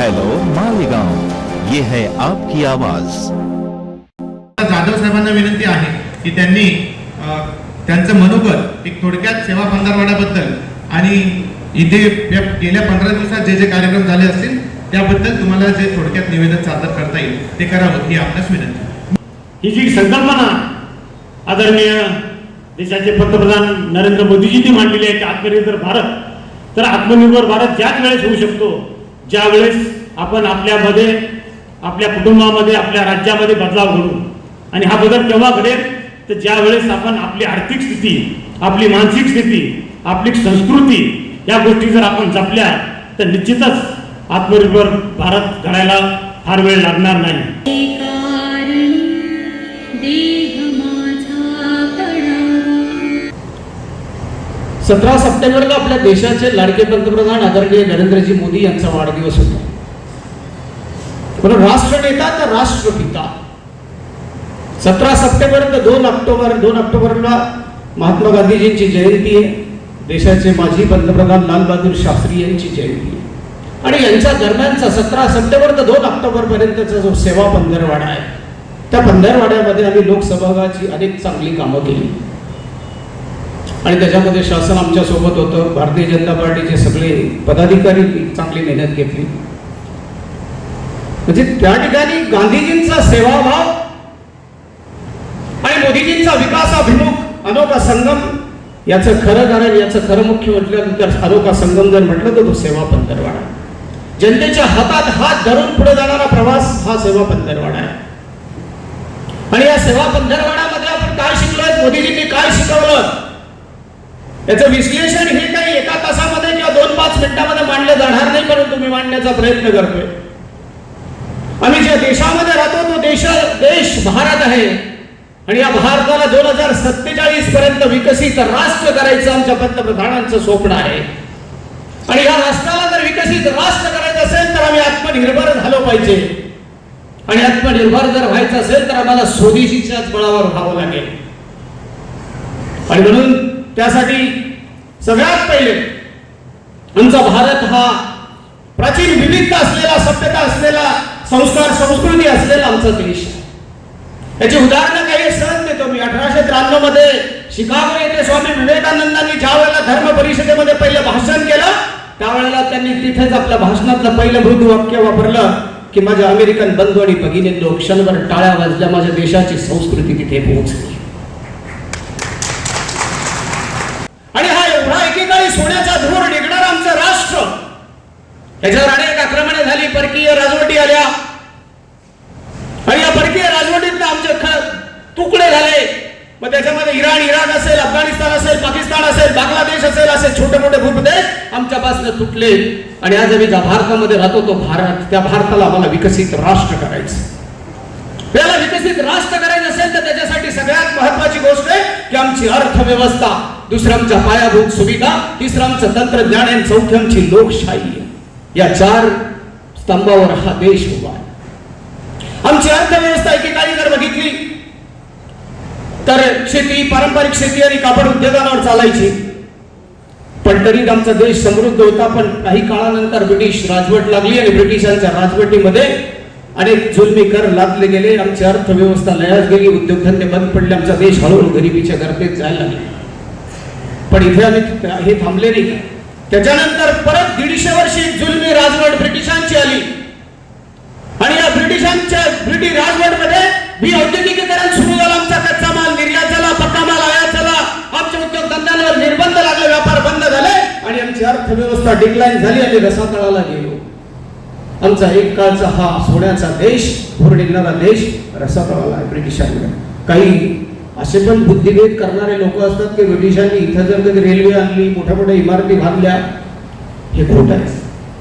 Hello Malegaon ये है आपकी आवाज. जाधव साहेबांना विनंती आहे की त्यांनी त्यांचं मनोगत एक थोडक्यात सेवा पंधरवाड्याबद्दल आणि इथे गेल्या पंधरा दिवसात जे जे कार्यक्रम झाले असतील त्याबद्दल तुम्हाला जे थोडक्यात निवेदन सादर करता येईल ते करावं ही आपल्यास विनंती ही जी संकल्पना आदरणीय देशाचे पंतप्रधान नरेंद्र मोदीजींनी मांडलेली आहे की आत्मनिर्भर भारत तर आत्मनिर्भर भारत ज्याच वेळेस होऊ शकतो ज्या वेळेस आपण आपल्यामध्ये आपल्या कुटुंबामध्ये आपल्या राज्यामध्ये बदलाव घडू. आणि हा बदल केव्हा घडेल? तर ज्या वेळेस आपण आपली आर्थिक स्थिती आपली मानसिक स्थिती आपली संस्कृती या गोष्टी जर आपण जपल्या तर निश्चितच आत्मनिर्भर भारत घडायला फार वेळ लागणार नाही. सतरा सप्टेंबरला आपल्या देशाचे लाडके पंतप्रधान आदरणीय नरेंद्रजी मोदी यांचा वाढदिवस होता. म्हणून राष्ट्रनेता तर राष्ट्रपिता. सतरा सप्टेंबर तर दोन ऑक्टोबर दोन ऑक्टोबरला महात्मा गांधीजींची जयंती आहे. देशाचे माजी पंतप्रधान लालबहादूर शास्त्री यांची जयंती आहे. आणि यांच्या दरम्यानचा सतरा सप्टेंबर तर दोन ऑक्टोबर पर्यंतचा जो सेवा पंधरवाडा आहे त्या पंधरवाड्यामध्ये आम्ही लोकसहभागाची अनेक चांगली कामं केली. आणि त्याच्यामध्ये शासन आमच्यासोबत होतं. भारतीय जनता पार्टीचे सगळे पदाधिकारी चांगली मेहनत घेतली. म्हणजे त्या ठिकाणी गांधीजींचा सेवाभाव आणि मोदीजींचा विकास अभिमुख अनोखा संगम याचं खरं कारण याचं खरं मुख्य म्हटलं तर अनोखा संगम जर म्हटलं तर तो सेवा पंधरवाडा. जनतेच्या हातात हात धरून पुढे जाणारा प्रवास हा सेवा पंधरवाडा आहे. आणि या सेवा पंधरवाड्यामध्ये आपण काय शिकलोय? मोदीजींनी काय शिकवलं? याचं विश्लेषण हे काही एका तासामध्ये किंवा दोन पाच मिनिटामध्ये मांडलं जाणार नाही परंतु मी मांडण्याचा प्रयत्न करतोय. आम्ही ज्या देशामध्ये राहतो तो देश देश भारत आहे. आणि या भारताला दोन हजार सत्तेचाळीस पर्यंत विकसित राष्ट्र करायचं आमच्या पंतप्रधानांचं स्वप्न आहे. आणि या राष्ट्राला जर विकसित राष्ट्र करायचं असेल तर आम्ही आत्मनिर्भर झालो पाहिजे. आणि आत्मनिर्भर जर व्हायचं असेल तर आम्हाला स्वदेशीच्याच बळावर व्हावं लागेल. आणि म्हणून त्यासाठी सगळ्यात पहिले आमचा भारत हा प्राचीन विविधता असलेला सभ्यता असलेला संस्कार संस्कृती असलेला आमचा देश आहे. याची उदाहरणं काही सहज देतो मी. अठराशे त्र्याण्णवमध्ये शिकागो येथे स्वामी विवेकानंदांनी ज्या वेळेला धर्म परिषदेमध्ये पहिलं भाषण केलं त्यावेळेला त्यांनी तिथेच आपल्या भाषणातलं पहिलं मृदू वाक्य वापरलं की माझ्या अमेरिकन बंधू आणि भगिनींनो क्षणभर टाळ्या वाजल्या माझ्या देशाची संस्कृती तिथे पोहोचली आणि हा एवढा एकेकाळी सोन्याचा धूर निघणारा आमचं राष्ट्र याच्यावर अनेक आक्रमणे झाली. परकीय राजवटी आल्या. आणि या परकीय राजवटीत आमचे तुकडे झाले. मग त्याच्यामध्ये इराण इराण असेल अफगाणिस्तान असेल पाकिस्तान असेल बांगलादेश असेल असे छोटे मोठे भूप्रदेश आमच्यापासून तुटले. आणि आज आम्ही ज्या भारतामध्ये राहतो तो भारत त्या भारताला आम्हाला विकसित राष्ट्र करायचं. त्याला विकसित राष्ट्र करायचं असेल तर त्याच्यासाठी सगळ्यात महत्वाची गोष्ट आहे की आमची अर्थव्यवस्था. दुसऱ्यांच्या आमच्या पायाभूत सुविधा तिसरं आमचं तंत्रज्ञान आणि चौथी आमची लोकशाही आहे. या चार स्तंभावर हा देश उभा आहे. आमची अर्थव्यवस्था एकेकाळी जर बघितली तर शेती पारंपरिक शेती आणि कापड उद्योगांवर चालायची. पण तरी आमचा देश समृद्ध होता पण काही काळानंतर ब्रिटिश राजवट लागली आणि ब्रिटिशांच्या राजवटीमध्ये अनेक जुलमी कर लादले गेले. आमची अर्थव्यवस्था लयास गेली उद्योगधंदे बंद पडले आमचा देश हळूहळू गरिबीच्या गर्तेत जायला लागला. पण इथे आम्ही हे थांबले नाही त्याच्यानंतर परत दीडशे वर्षी जुलमी राजवट ब्रिटिशांची आली. आणि या ब्रिटिशांच्या ब्रिटिश राजवटमध्ये मी औद्योगिकीकरण सुरू झालं. आमचा कच्चा माल निर्यात झाला पक्का माल आयात झाला. आमच्या उद्योगधंद्यांवर निर्बंध लागले व्यापार बंद झाले. आणि आमची अर्थव्यवस्था डिक्लाईन झाली आणि रसातळाला गेलो. आमचा एक काळचा हा सोन्याचा देश भोर निघणारा देश रसातळाला ब्रिटिशांकडे. काही असे पण बुद्धिभेद करणारे लोक असतात की ब्रिटिशांनी इथं जर कधी रेल्वे आणली मोठ्या मोठ्या इमारती बांधल्या हे खोट आहे.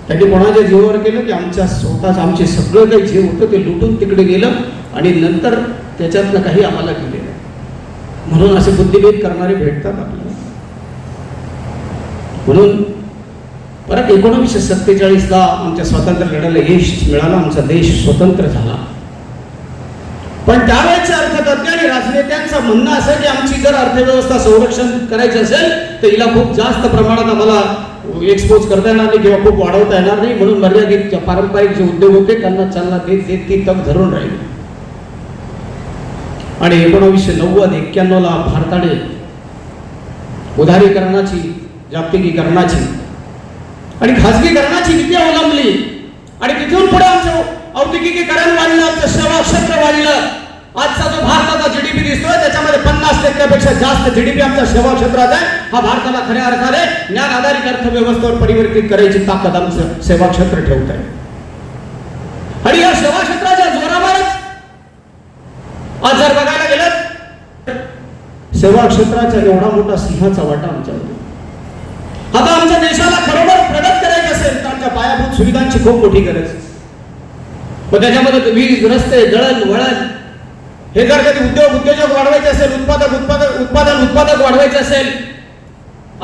त्यांनी कोणाच्या जीवावर केलं? की आमच्या स्वतःच आमचे सगळं काही जीव होतं ते लुटून तिकडे गेलं आणि नंतर त्याच्यातनं काही आम्हाला गेलेलं म्हणून असे बुद्धिभेद करणारे भेटतात आपल्याला. म्हणून परत एकोणीसशे सत्तेचाळीसला आमच्या स्वातंत्र्य लढ्याला यश मिळालं आमचा देश स्वतंत्र झाला. पण त्यावेळेचे राजनेत्यांचं म्हणणं असं की आमची जर अर्थव्यवस्था संरक्षण करायची असेल तर हिला खूप जास्त प्रमाणात आम्हाला एक्सपोज करता येणार नाही किंवा खूप वाढवता येणार नाही म्हणून मर्यादित पारंपरिक जे उद्योग होते त्यांना चालना देत देत ती तग धरून राहील. आणि एकोणावीसशे नव्वद एक्क्याण्णव ला भारताने उदारीकरणाची जागतिकीकरणाची आणि खाजगीकरणाची विद्या अवलंबली. आणि तिथून पुढे आमचं औद्योगिकीकरण वाढलं आमचं सेवा क्षेत्र वाढलं. आजचा जो भारताचा जीडीपी दिसतोय त्याच्यामध्ये पन्नास टक्क्यापेक्षा जास्त जीडीपी आमच्या सेवा क्षेत्रात आहे. हा भारताला खऱ्या अर्थाने ज्ञान आधारित अर्थव्यवस्थेवर परिवर्तित करायची ताकद आमचं सेवा क्षेत्र ठेवत आहे. आणि या सेवा क्षेत्राच्या जोरावरच आज जर बघायला गेलं सेवा क्षेत्राचा एवढा मोठा सिंहाचा वाटा आमच्यामध्ये आता आमच्या देशाला खरोखर प्रगत करायची असेल तर आमच्या पायाभूत सुविधांची खूप मोठी गरज मग त्याच्यामध्ये वीज रस्ते दळण वळण हे जर कधी उद्योग उद्योजक वाढवायचे असेल उत्पादक उत्पादक उत्पादन उत्पादक वाढवायचे असेल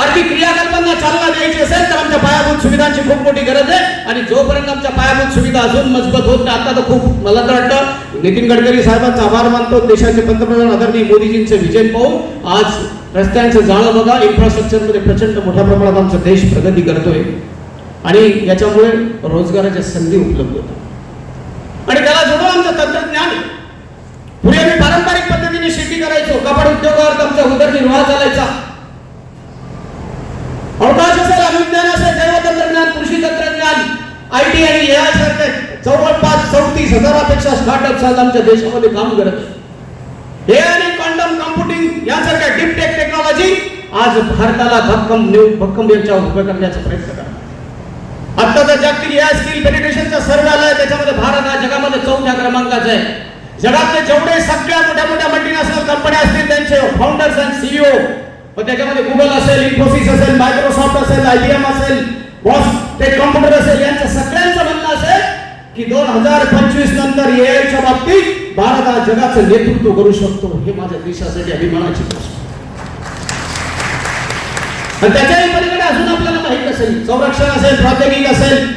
आर्थिक क्रियाकल्पांना चालना द्यायची असेल तर आमच्या पायाभूत सुविधांची खूप मोठी गरज आहे. आणि जोपर्यंत आमच्या पायाभूत सुविधा अजून मजबूत होत नाही आता तर खूप मला तर वाटतं नितीन गडकरी साहेबांचा आभार मानतो देशाचे पंतप्रधान आदरणीय मोदीजींचे विजय पाहून. आज रस्त्यांचं जाळं बघा इन्फ्रास्ट्रक्चरमध्ये प्रचंड मोठ्या प्रमाणात आमचा देश प्रगती करतोय. आणि याच्यामुळे रोजगाराच्या संधी उपलब्ध होतात. आणि त्याला जोडून आमचं पूर्वी आम्ही पारंपरिक पद्धतीने शेती करायचो. कापड उद्योगावर आमचा उदरनिर्वाह चालायचा. अवकाश असेल अभिज्ञान असेल जैव तंत्रज्ञान कृषी तंत्रज्ञान आय टी आणि ए आय सारखे जवळपास चौतीस हजारापेक्षा स्टार्टअप्स आज आमच्या देशामध्ये काम करत आहे हे आणि क्वांटम कॉम्प्युटिंग यासारख्या डीप टेक टेक्नॉलॉजी आज भारताला भक्कम न्यू भक्कम यांच्या उभं करण्याचा प्रयत्न करतात. आत्ताचा जागतिक या स्किल पेनिट्रेशनचा सर्वे आलाय त्याच्यामध्ये भारत हा जगामध्ये चौथ्या क्रमांकाचा आहे. जगातले जेवढे सगळ्या मोठ्या मोठ्या मल्टीनॅशनल कंपन्या असतील त्यांचे फाउंडर्स अँड सीईओ मग त्याच्यामध्ये गुगल असेल इन्फोसिस असेल मायक्रोसॉफ्ट असेल आयबीएम असेल बॉस ते कॉम्प्युटर असेल यांचं सगळ्यांचं म्हणणं असेल की दोन हजार पंचवीस नंतर एआयच्या बाबतीत भारत हा जगाचं नेतृत्व करू शकतो हे माझ्या देशासाठी अभिमानाची गोष्ट. आणि त्याच्याही पलीकडे अजून आपल्याला माहीत असेल संरक्षण असेल प्राथमिक असेल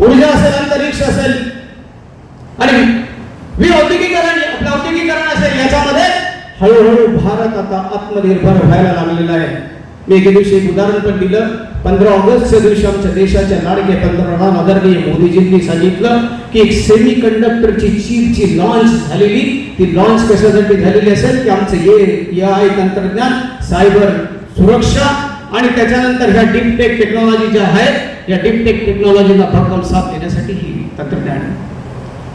ऊर्जा असेल अंतरिक्ष असेल आणि औद्योगिकरण आपलं औद्योगिकरण असेल याच्यामध्ये हळूहळू भारत आता आत्मनिर्भर व्हायला लागलेला आहे. मी एके दिवशी एक उदाहरण पण दिलं. पंधरा ऑगस्टच्या दिवशी आमच्या देशाच्या लाडके पंतप्रधान आदरणीय मोदीजींनी सांगितलं की एक सेमी कंडक्टरची चीपची लॉन्च झालेली ती लॉन्च कशासाठी झालेली असेल? की आमचं ये आय तंत्रज्ञान सायबर सुरक्षा आणि त्याच्यानंतर ह्या डीपटेक टेक्नॉलॉजी ज्या आहेत या डीपटेक टेक्नॉलॉजीला भक्कम साथ देण्यासाठी ही तंत्रज्ञान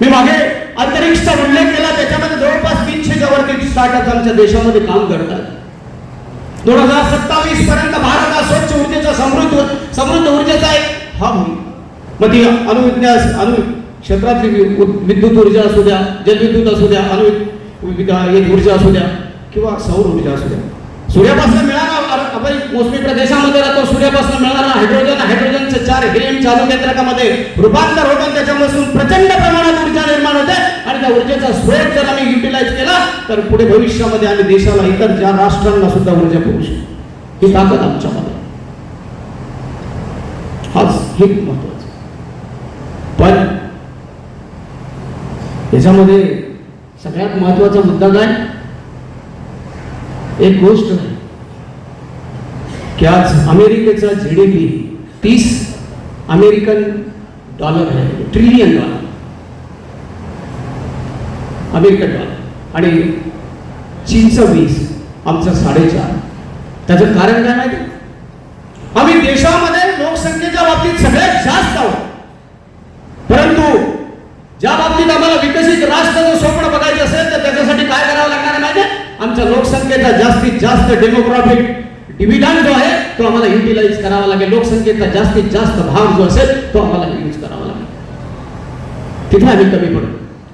मी मागे अंतरिक्षचा उल्लेख केला त्याच्यामध्ये जवळपास तीनशेच्या वरती स्टार्टअप आमच्या देशामध्ये काम करतात. दोन हजार सत्तावीस पर्यंत भारत हा स्वच्छ ऊर्जेचा समृद्ध समृद्ध ऊर्जेचा एक हब होईल मग ती अणुविज्ञान अणु क्षेत्रातली विद्युत ऊर्जा असू द्या जलविद्युत असू द्या अणु एक ऊर्जा असू द्या किंवा सौर ऊर्जा असू द्या. सूर्यापासून मिळणारा आपण मोसमी प्रदेशामध्ये राहतो सूर्यापासून मिळणारा हायड्रोजन हायड्रोजनचे चार हेलियम चालू केंद्रकामध्ये रूपांतर होतं त्याच्यापासून प्रचंड प्रमाणात ऊर्जा निर्माण होते. आणि त्या ऊर्जेचा स्रोत जर आम्ही युटिलाइज केला तर पुढे भविष्यामध्ये आम्ही देशाला इतर ज्या राष्ट्रांना सुद्धा ऊर्जा करू शकतो ही ताकद आमच्यामध्ये. हाच हे महत्वाचं पण याच्यामध्ये सगळ्यात महत्त्वाचा मुद्दा काय? एक गोष्ट की आज अमेरिकेचा जीडीपी तीस अमेरिकन डॉलर आहे ट्रिलियन डॉलर अमेरिकन डॉलर आणि चीनचं वीस आमचं साडेचार. त्याचं कारण काय माहिती? आम्ही देशामध्ये लोकसंख्येच्या बाबतीत सगळ्यात जास्त आहोत. परंतु ज्या बाबतीत आम्हाला विकसित राष्ट्राचं स्वप्न बघायचं असेल तर त्याच्यासाठी काय करावं लागणार आहे माहिती आमच्या लोकसंख्येचा जास्तीत जास्त डेमोग्राफिक डिव्हिडंड जो आहे तो आम्हाला युटिलाइज करावा लागेल. लोकसंख्येचा जास्तीत जास्त भाग जो असेल तो आम्हाला यूज करावा लागेल. तिथे आम्ही कमी पडू.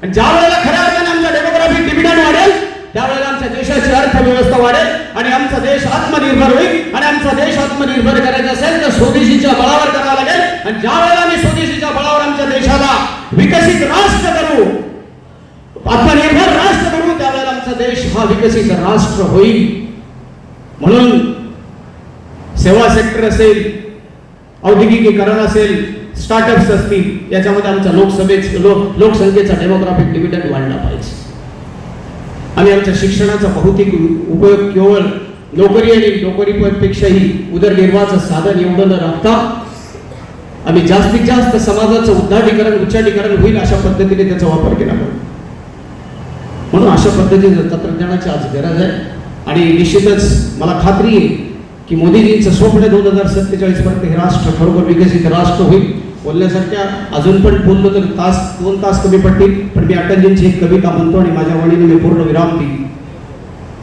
आणि ज्या वेळेला खऱ्या अर्थाने आमचा डेमोग्राफिक डिव्हिडंड वाढेल त्यावेळेला आमच्या देशाची अर्थव्यवस्था वाढेल आणि आमचा देश आत्मनिर्भर होईल. आणि आमचा देश आत्मनिर्भर करायचा असेल तर स्वदेशीच्या बळावर करावा लागेल. आणि ज्या वेळेला आम्ही स्वदेशीच्या बळावर आमच्या देशाला विकसित राष्ट्र करू आत्मनिर्भर राष्ट्र करू त्यावेळेला आमचा देश हा विकसित राष्ट्र होईल. म्हणून सेवा सेक्टर असेल औद्योगिकीकरण असेल स्टार्टअप्स असतील याच्यामध्ये आमचा लोकसभेच लोक लोकसंख्येचा डेमोग्राफिक डिव्हिडंड वाढला पाहिजे. आणि आमच्या शिक्षणाचा भौतिक उपयोग केवळ नोकरी आणि नोकरीपेक्षाही उदरनिर्वाहाचं साधन एवढं न राखता आम्ही जास्तीत जास्त समाजाचं उद्धाटीकरण उच्चाटीकरण होईल अशा पद्धतीने त्याचा वापर केला पाहिजे. म्हणून अशा पद्धतीचं तंत्रज्ञानाची आज गरज आहे. आणि निश्चितच मला खात्री आहे की मोदीजींचं स्वप्न दोन हज़ार सत्तेचाळीस पर्यंत हे राष्ट्र खरोखर विकसित राष्ट्र होईल. बोलण्यासारख्या अजून पण बोललो तर तास, दोन तास कमी पडतील. पण मी अटलजींची एक कविता म्हणतो आणि माझ्या वडीने मी पूर्ण विराम दिली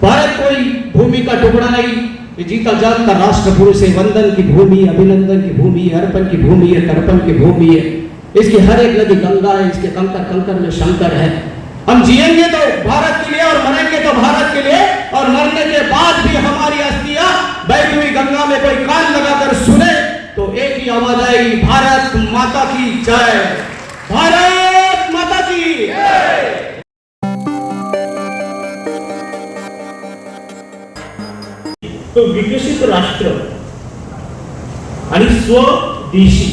भारत कोई भूमि का टुकड़ा नहीं. जीता जागता राष्ट्र पुरुष है वंदन की भूमि, अभिनंदन की भूमि, अर्पण की भूमि है तर्पण की भूमि. है इसकी हर एक नदी गंगा है, इसके कंकर कंकर में शंकर है. हम जिएंगे तो भारत के लिए और मरेंगे तो भारत के लिए और मरने के बाद भी हमारी अस्थियां बहती हुई गंगा में कोई कान लगाकर सुने तो एक ही आवाज आएगी भारत माता की जय। भारत माता की तो विकसित राष्ट्र आणि स्वदेशी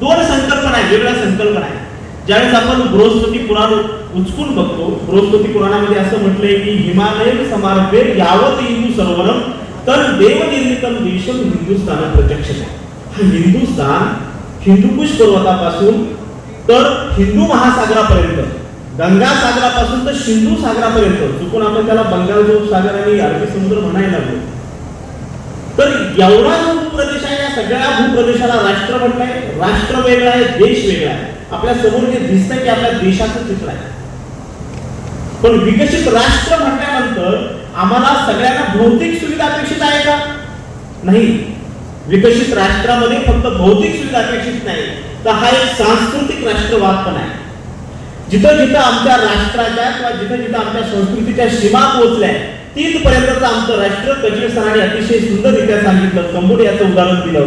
दोन संकल्पना आहे वेगळ्या संकल्पना आहे. ज्यावेळेस आपण बृहस्पती पुराण उचकून बघतो. बृहस्पती पुराणामध्ये असं म्हटलंय की हिमालय समारंभे यावत हिंदू सरोवरम तर देवनिर्मितम देशम हिंदुस्थान प्रत्यक्ष हा हिंदुस्थान हिंदुकुश पर्वतापासून तर हिंदू महासागरापर्यंत गंगा सागरापासून तर सिंधू सागरापर्यंत चुकून आपण त्याला बंगाल सागर आणि अरबी समुद्र म्हणायला लागलो. तर एवढा जो भूप्रदेश आहे या सगळ्या भूप्रदेशाला राष्ट्र म्हटलंय. राष्ट्र वेगळा आहे देश वेगळा आहे. आपल्यासमोर जे दिसतंय की आपल्या देशाचं चित्र आहे. पण विकसित राष्ट्र म्हटल्यानंतर आम्हाला सगळ्यांना भौतिक सुविधा अपेक्षित आहे का? नाही. विकसित राष्ट्रामध्ये फक्त भौतिक सुविधा अपेक्षित नाही तर हा एक सांस्कृतिक राष्ट्रवाद पण आहे. जिथं जिथं आमच्या राष्ट्राच्या किंवा जिथं जिथं आमच्या संस्कृतीच्या सीमा पोहोचल्या तिथपर्यंतच आमचं राष्ट्र कबीर सरांनी अतिशय सुंदररित्या सांगितलं. कंबोडियाचं उदाहरण दिलं.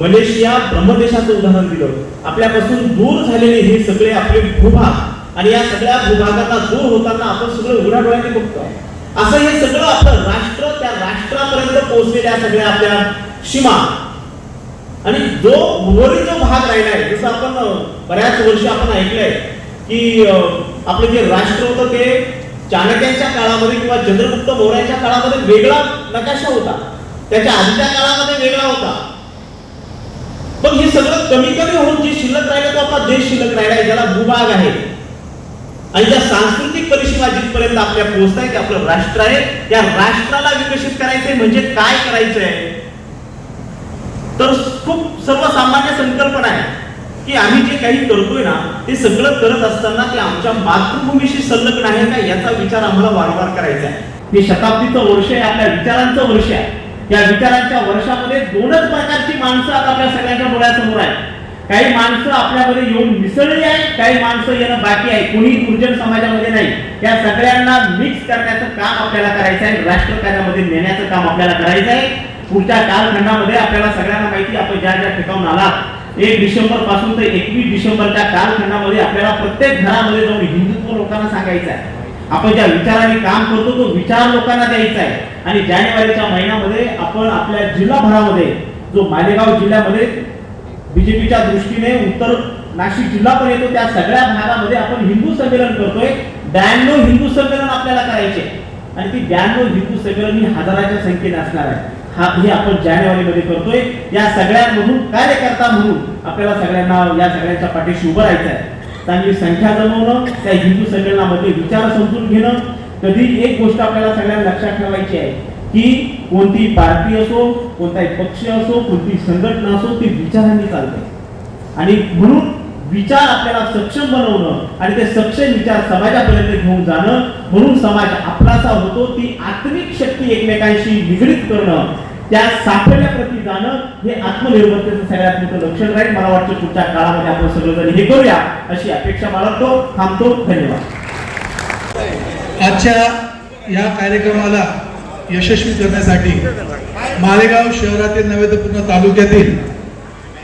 मलेशिया ब्रह्मदेशाचं उदाहरण दिलं. आपल्यापासून दूर झालेले हे सगळे आपले भूभाग आणि या सगळ्या भूभागाचा दूर होताना आपण सगळं उघड्या डोळ्याने बघतो. असं हे सगळं आपलं राष्ट्र त्या राष्ट्रापर्यंत पोहोचलेल्या सगळ्या आपल्या सीमा. आणि जो उर्वरित जो भाग राहिलाय जसं आपण बऱ्याच वर्षी आपण ऐकलंय की आपलं जे राष्ट्र होतं ते चाणक्यांच्या काळामध्ये किंवा चंद्रगुप्त मौर्याच्या काळामध्ये वेगळा नकाशा होता. त्याच्या आधीच्या काळामध्ये वेगळा होता. पण हे सगळं कमी कमी होऊन जे शिल्लक राहिलं तो आपला देश शिल्लक राहिला आहे ज्याला भूभाग आहे. आणि ज्या सांस्कृतिक परिसीमा जिथपर्यंत आपल्या पोहोचताय ते आपलं राष्ट्र आहे त्या राष्ट्राला विकसित करायचंय म्हणजे काय करायचंय? तर खूप सर्वसामान्य संकल्पना आहे की आम्ही जे काही करतोय ना ते सगळं करत असताना ते आमच्या मातृभूमीशी संलग्न आहे का याचा विचार आम्हाला वारंवार करायचा आहे. हे शताब्दीचं वर्ष आहे आपल्या विचारांचं वर्ष आहे. या विचारांच्या वर्षामध्ये दोनच प्रकारची माणसं आता आपल्या सगळ्यांच्या डोळ्यासमोर आहेत. काही माणसं आपल्यामध्ये येऊन मिसळली आहे काही माणसं येणं बाकी आहे. कोणी गुर्जर समाजामध्ये नाही. या सगळ्यांना मिक्स करण्याचं काम आपल्याला करायचं आहे. राष्ट्रकार्यामध्ये नेण्याचं काम आपल्याला करायचं आहे. पुढच्या कालखंडामध्ये आपल्याला सगळ्यांना माहिती आपण ज्या ज्या ठिकाणून आलात. एक डिसेंबरपासून तर एकवीस डिसेंबरच्या कालखंडामध्ये आपल्याला प्रत्येक घरामध्ये जाऊन हिंदुत्व लोकांना सांगायचं आहे. आपण ज्या विचाराने काम करतो तो विचार लोकांना द्यायचा आहे. आणि जानेवारीच्या महिन्यामध्ये आपण आपल्या जिल्हाभरामध्ये जो मालेगाव जिल्ह्यामध्ये बीजेपीच्या दृष्टीने उत्तर नाशिक जिल्हा पण येतो. त्या सगळ्या भागामध्ये आपण हिंदू संमेलन करतोय. ब्याण्णव हिंदू संमेलन आपल्याला करायचे आणि ती ब्याण्णव हिंदू संमेलन ही हजाराच्या संख्येने असणार आहे. हा हे आपण जानेवारीमध्ये करतोय. या सगळ्यांमधून कार्यकर्ता म्हणून आपल्याला सगळ्यांना या सगळ्यांच्या पाठीशी उभं राहायचं आहे. चांगली संख्या जमवणं त्या हिंदू संमेलनामध्ये विचार समजून घेणं. कधी एक गोष्ट आपल्याला सगळ्यांना लक्षात ठेवायची आहे. की कोणती पार्टी असो कोणताही पक्ष असो कोणती संघटना असो ती विचारांनी चालते. आणि म्हणून विचार आपल्याला सक्षम बनवणं आणि ते सक्षम विचार समाजापर्यंत घेऊन जाणं म्हणून समाज आपलासा होतो ती आत्मिक शक्ती एकमेकांशी निगडीत करणं त्या साफल्याप्रती जाणं हे आत्मनिर्भरतेचं सगळ्यात मोठं लक्षण राहील. मला वाटतं पुढच्या काळामध्ये आपण सगळं हे करूया अशी अपेक्षा बाळगतो थांबतो. धन्यवाद. आजच्या या कार्यक्रमाला यशस्वी करण्यासाठी मालेगाव शहरातील नव्हे तर पूर्ण तालुक्यातील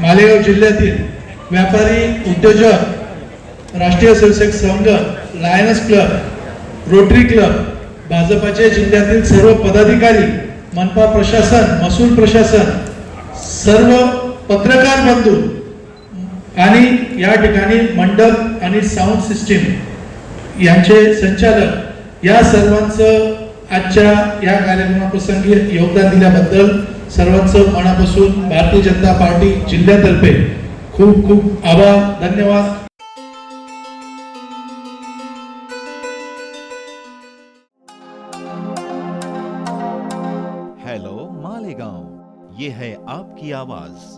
मालेगाव जिल्ह्यातील व्यापारी उद्योजक राष्ट्रीय Swayamsevak Sangh Lions club rotary club भाजपाचे जिल्ह्यातील सर्व पदाधिकारी मनपा प्रशासन महसूल प्रशासन सर्व पत्रकार बंधू आणि या ठिकाणी मंडप आणि साऊंड सिस्टीम यांचे संचालक या सर्वांचं आजच्या या कार्यक्रमाप्रसंगी योगदान दिल्याबद्दल सर्वांचं मनापासून भारतीय जनता पार्टी जिल्ह्यातर्फे खूप खूप आभार धन्यवाद. हेलो मालेगांव ये है आपकी आवाज.